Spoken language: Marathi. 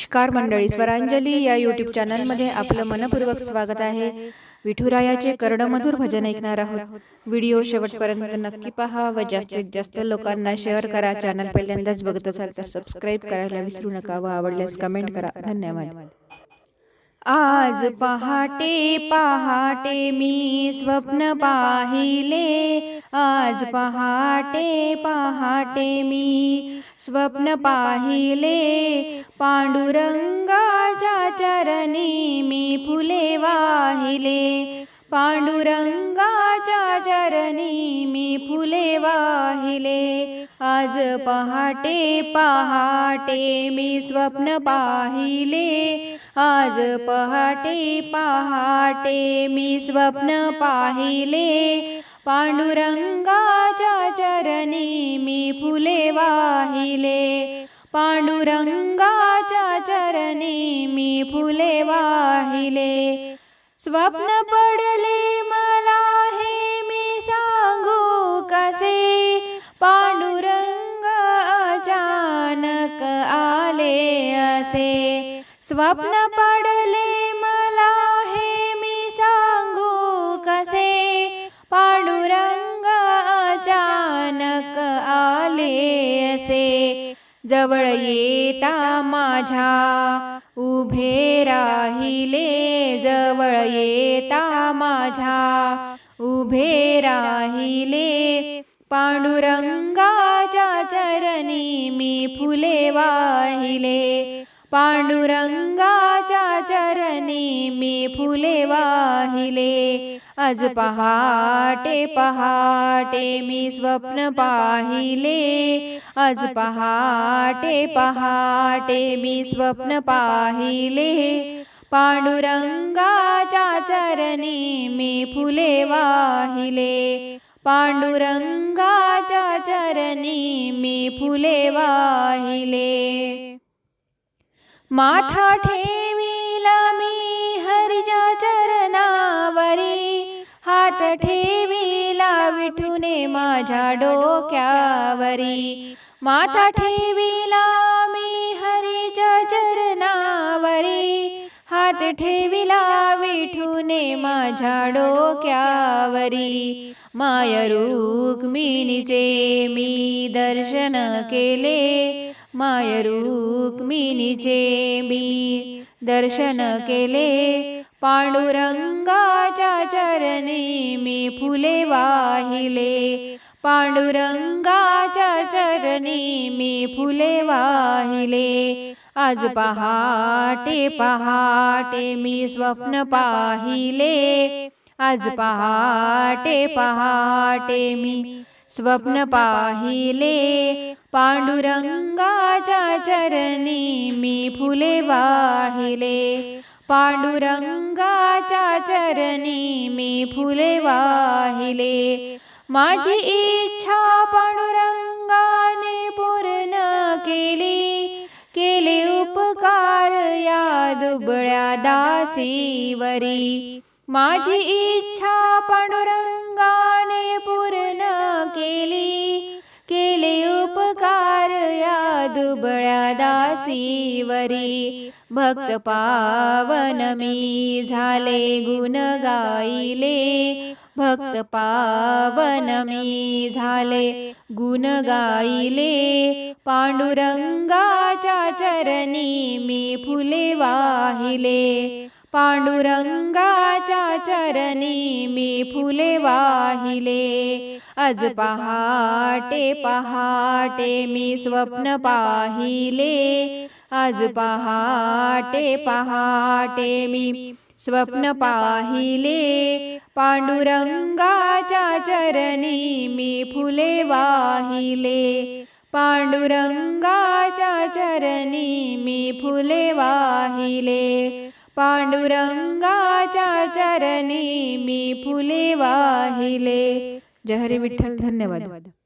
नमस्कार मंडळी स्वरांजली या यूट्यूब चॅनलमध्ये आपलं मनपूर्वक स्वागत आहे. विठुरायाचे कर्णमधुर भजन ऐकणार आहोत. व्हिडिओ शेवटपर्यंत नक्की पहा व जास्तीत जास्त लोकांना शेअर करा. चॅनल पहिल्यांदाच बघत असाल तर सबस्क्राईब करायला विसरू नका व आवडल्यास कमेंट करा. धन्यवाद. आज पहाटे पहाटे मी स्वप्न पाहिले. आज पहाटे पहाटे मी स्वप्न पाहिले. पांडुरंगाच्या चरणी मी फुले वाहिले. पांडुरंगाच्या चरणी मी फुले वाहिले. आज पहाटे पहाटे मी स्वप्न पाहिले. आज पहाटे पहाटे मी स्वप्न पाहिले. पांडुरंगाच्या चरणी मी फुले वाहिले. पांडुरंगाच्या चरणी मी फुले वाहिले. स्वप्न पडले मला हे मी सांगू कसे? पांडुरंग अचानक आले असे. स्वप्न पडले जवळ येता माझ्या. उभे राहिले जवळ येता माझ्या. उभे राहिले पांडुरंगाच्या चरणी मी फुले वाहिले. पांडुरंगाच्या चरणी मी फुले वाहिले. आज पहाटे पहाटे मी स्वप्न पाहिले. आज पहाटे पहाटे मी स्वप्न पाहिले. पांडुरंगाच्या चरणी मी फुले वाहिले. पांडुरंगाच्या चरणी मी फुले वाहिले. माथा ठेविला मी हरिजा चरणावरी. हात ठेविला विठूने माझ्या डोक्यावरी. माथा ठेविला मी हरिजा चरणावरी. हात ठेविला विठूने माझ्या डोक्यावरी. माय रुक्मिणीचे मी दर्शन केले. माय रुक्मिणीचे मी दर्शन केले पांडुरंगाच्या चरणी मी फुले वाहिले. पांडुरंगाच्या चरणी मी फुले वाहिले. आज पहाटे पहाटे मी स्वप्न पाहिले. आज पहाटे पहाटे मी स्वप्न पाहिले पांडुरंगाच्या चरणी मी फुले वाहिले. पांडुरंगाच्या चरणी मी फुले वाहिले. माझी इच्छा पांडुरंगाने पूर्ण केली. केले उपकार या दुबळ्या दासीवरी. माझी इच्छा पांडुरंगाने पूर्ण दुबळ्या दासीवरी भक्त पावन मी झाले गुण गाईले. भक्त पावन मी झाले गुण गाईले. पांडुरंगाच्या चरणी मी फुले वाहिले. पांडुरंगाच्या चरणी मी फुले वाहिले. आज पहाटे पहाटे मी स्वप्न पाहिले. आज पहाटे पहाटे मी स्वप्न पाहिले. पांडुरंगाच्या चरणी मी फुले वाहिले. पांडुरंगाच्या चरणी मी फुले वाहिले. पांडुरंगाच्या चरणी मी फुले वाहिले. जय हरी विठ्ठल. धन्यवाद.